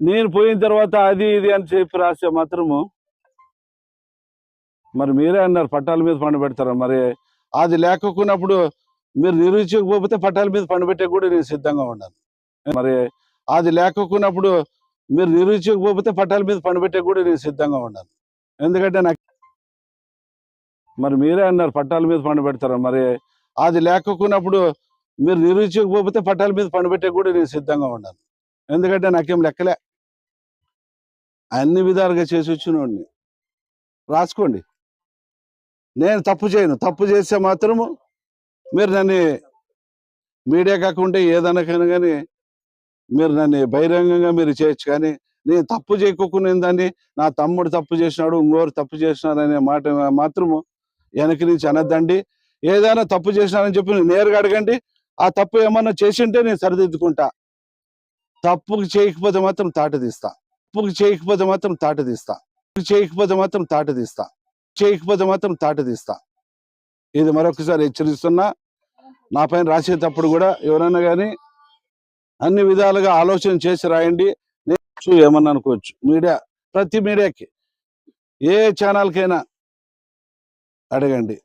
నేను పోయిన తర్వాత అది ఇది అని చెప్పి రాస్తే మాత్రము మరి మీరే అన్నారు పట్టాల మీద పండు పెడతారా? మరి అది లేకపోయినప్పుడు మీరు నిరూపించకపోతే పట్టాల మీద పండు పెట్టే కూడా నేను సిద్ధంగా ఉన్నాను. మరి అది లేకపోయినప్పుడు మీరు నిరూపించకపోతే పట్టాల మీద పండు పెట్టే కూడా నేను సిద్ధంగా ఉన్నాను. ఎందుకంటే నాకు మరి మీరే అన్నారు పట్టాల మీద పండు పెడతారు? మరి అది లేకపోయినప్పుడు మీరు నిరూపించకపోతే పట్టాల మీద పండు పెట్టే కూడా నేను సిద్ధంగా ఉన్నాను. ఎందుకంటే నాకేం లెక్కలే. అన్ని విధాలుగా చేసి వచ్చినోడిని. రాసుకోండి. నేను తప్పు చేయను. తప్పు చేస్తే మాత్రము మీరు నన్ను మీడియా కాకుండా ఏదనకైనా కానీ మీరు నన్ను బహిరంగంగా మీరు చేయొచ్చు. కానీ నేను తప్పు చేయకుండా దాన్ని నా తమ్ముడు తప్పు చేసినాడు ఇంకోరు తప్పు చేసినాడు అనే మాట మాత్రము వెనక నుంచి అనద్దండి. ఏదైనా తప్పు చేసినానని చెప్పి నేను నేరుగా అడగండి. ఆ తప్పు ఏమన్నా చేసింటే నేను సరిదిద్దుకుంటా. తప్పుకు చేయకపోతే మాత్రం తాట తీస్తా. తప్పుకు చేయకపోతే మాత్రం తాట తీస్తా. చేయకపోతే మాత్రం తాట తీస్తా. చేయకపోతే మాత్రం తాట తీస్తా. ఇది మరొకసారి హెచ్చరిస్తున్నా నా పైన రాసేటప్పుడు కూడా ఎవరైనా కానీ అన్ని విధాలుగా ఆలోచన చేసి రాయండి. నేను ఏమన్నా అనుకోవచ్చు. మీడియా ప్రతి మీడియాకి ఏ ఛానల్కైనా అడగండి.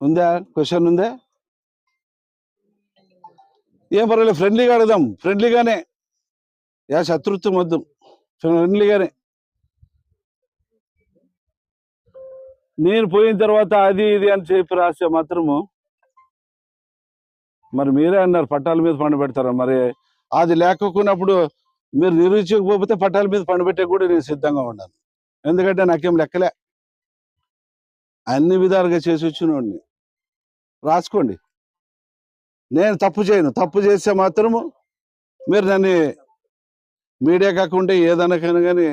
ఉందా? క్వశ్చన్ ఉందా? ఏం పర్వాలేదు. ఫ్రెండ్లీగా అడుగుదాం. ఫ్రెండ్లీగానే యా శత్రుత్వం వద్దు. ఫ్రెండ్లీగానే నేను పోయిన తర్వాత అది ఇది అని చెప్పి రాస్తే మాత్రము మరి మీరే అన్నారు పట్టాల మీద పండు పెడతారా? మరి అది లేకపోయినప్పుడు మీరు నిరూపించకపోతే పట్టాల మీద పండు పెట్టే కూడా నేను సిద్ధంగా ఉన్నాను. ఎందుకంటే నాకేం లెక్కలే. అన్ని విధాలుగా చేసి వచ్చినోడిని. రాసుకోండి. నేను తప్పు చేయను. తప్పు చేస్తే మాత్రము మీరు నన్ను మీడియా కాకుండా ఏదనకైనా కానీ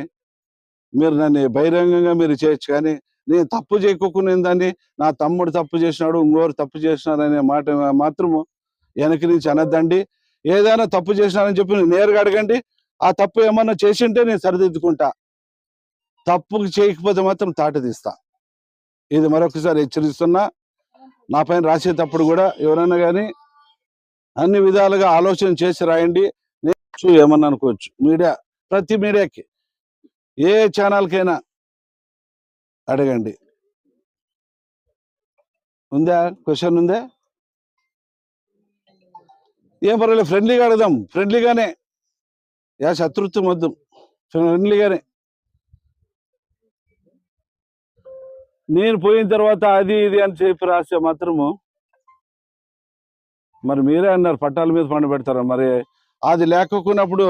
మీరు నన్ను బహిరంగంగా మీరు చేయొచ్చు కానీ నేను తప్పు చేయకోకుండా దాన్ని. నా తమ్ముడు తప్పు చేసినాడు ఇంకోరు తప్పు చేసినాడు అనే మాట మాత్రము వెనక నుంచి అనద్దండి. ఏదైనా తప్పు చేసినానని చెప్పి నేను నేరుగా అడగండి. ఆ తప్పు ఏమన్నా చేసింటే నేను సరిదిద్దుకుంటా. తప్పుకు చేయకపోతే మాత్రం తాట తీస్తా. ఇది మరొకసారి హెచ్చరిస్తున్నా. నా పైన రాసేటప్పుడు కూడా ఎవరైనా కానీ అన్ని విధాలుగా ఆలోచన చేసి రాయండి. అనుకోవచ్చు ఏమన్నా అనుకోవచ్చు. మీడియా ప్రతి మీడియాకి ఏ ఛానల్కైనా అడగండి. ఉందా? క్వశ్చన్ ఉందా? ఏం పర్వాలేదు ఫ్రెండ్లీగా అడదాం ఫ్రెండ్లీగానే యా శత్రుత్వం వద్దు. ఫ్రెండ్లీగానే. నేను పోయిన తర్వాత అది ఇది అని చెప్పి రాస్తే మాత్రము మరి మీరే అన్నారు పట్టాల మీద పండు పెడతారా? మరి అది లేకపోయినప్పుడు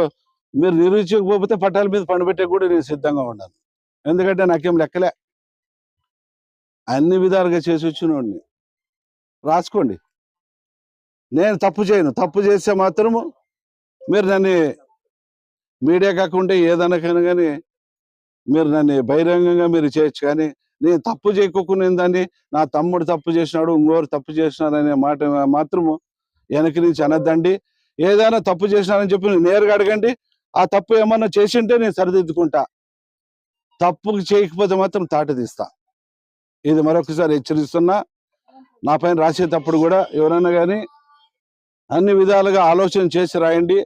మీరు నిరూపించకపోతే పట్టాల మీద పండుపెట్టే కూడా నేను సిద్ధంగా ఉన్నాను. ఎందుకంటే నాకేం లెక్కలే. అన్ని విధాలుగా చేసి వచ్చినోడిని రాసుకోండి. నేను తప్పు చేయను. తప్పు చేస్తే మాత్రము మీరు నన్ను మీడియా కాకుండా ఏదనకైనా కానీ మీరు నన్ను బహిరంగంగా మీరు చేయొచ్చు కానీ నేను తప్పు చేయకోకుండా దాన్ని నా తమ్ముడు తప్పు చేసినాడు ఇంకోరు తప్పు చేసినాడు అనే మాట మాత్రము వెనక నుంచి అనద్దండి. ఏదైనా తప్పు చేసినానని చెప్పి నేను నేరుగా అడగండి. ఆ తప్పు ఏమన్నా చేసింటే నేను సరిదిద్దుకుంటా. తప్పుకు చేయకపోతే మాత్రం తాట తీస్తా ఇది మరొకసారి హెచ్చరిస్తున్నా. నా పైన రాసేటప్పుడు కూడా ఎవరైనా కానీ అన్ని విధాలుగా ఆలోచన చేసి రాయండి.